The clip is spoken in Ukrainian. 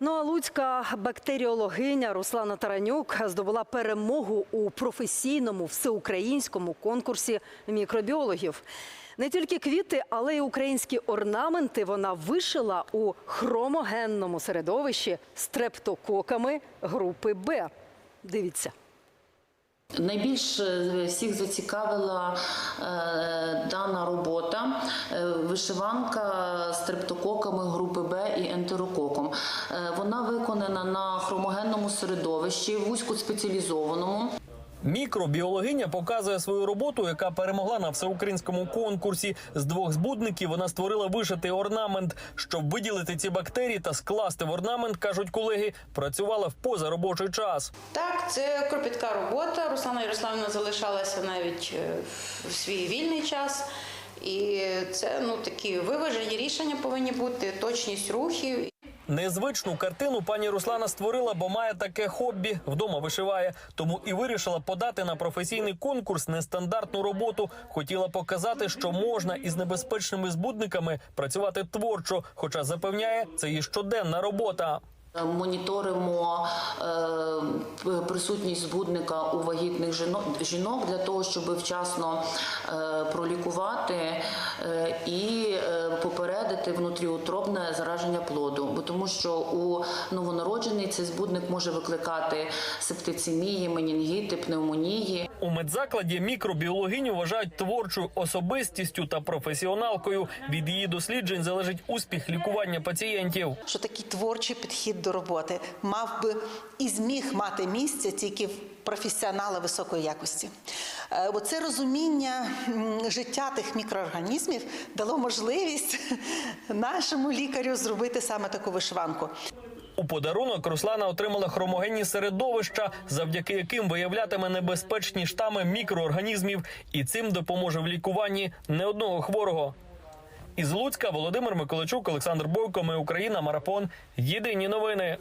Ну а луцька бактеріологиня Руслана Таранюк здобула перемогу у професійному всеукраїнському конкурсі мікробіологів. Не тільки квіти, але й українські орнаменти вона вишила у хромогенному середовищі стрептококами групи Б. Дивіться. Найбільш е, всіх зацікавила е, дана робота е, вишиванка стрептококами групи Б і ентерококом. Е, вона виконана на хромогенному середовищі, вузькоспеціалізованому. Мікробіологиня показує свою роботу, яка перемогла на всеукраїнському конкурсі. З двох збудників вона створила вишитий орнамент. Щоб виділити ці бактерії та скласти в орнамент, кажуть колеги, працювала в позаробочий час. Так, це кропітка робота. Руслана Ярославівна залишалася навіть е, в свій вільний час. І це ну такі виважені рішення повинні бути, точність рухів. Незвичну картину пані Руслана створила, бо має таке хобі вдома вишиває. Тому і вирішила подати на професійний конкурс нестандартну роботу. Хотіла показати, що можна із небезпечними збудниками працювати творчо, хоча запевняє, це її щоденна робота. Моніторимо е, присутність збудника у вагітних жінок, для того, щоб вчасно е, пролікувати і е, попередити внутріутробне зараження плоду. Бо тому що у новонароджений цей збудник може викликати септицемії, менінгіти, пневмонії. У медзакладі мікробіологиню вважають творчою особистістю та професіоналкою. Від її досліджень залежить успіх лікування пацієнтів. що такий творчий підхід до роботи мав би і зміг мати місце тільки в професіонала високої якості. Е, Оце розуміння життя тих мікроорганізмів дало можливість нашому лікарю зробити саме таку вишиванку. У подарунок Руслана отримала хромогенні середовища, завдяки яким виявлятиме небезпечні штами мікроорганізмів, і цим допоможе в лікуванні не одного хворого. Із Луцька Володимир Миколайчук, Олександр Бойко. Ми Україна. Марафон. Єдині новини.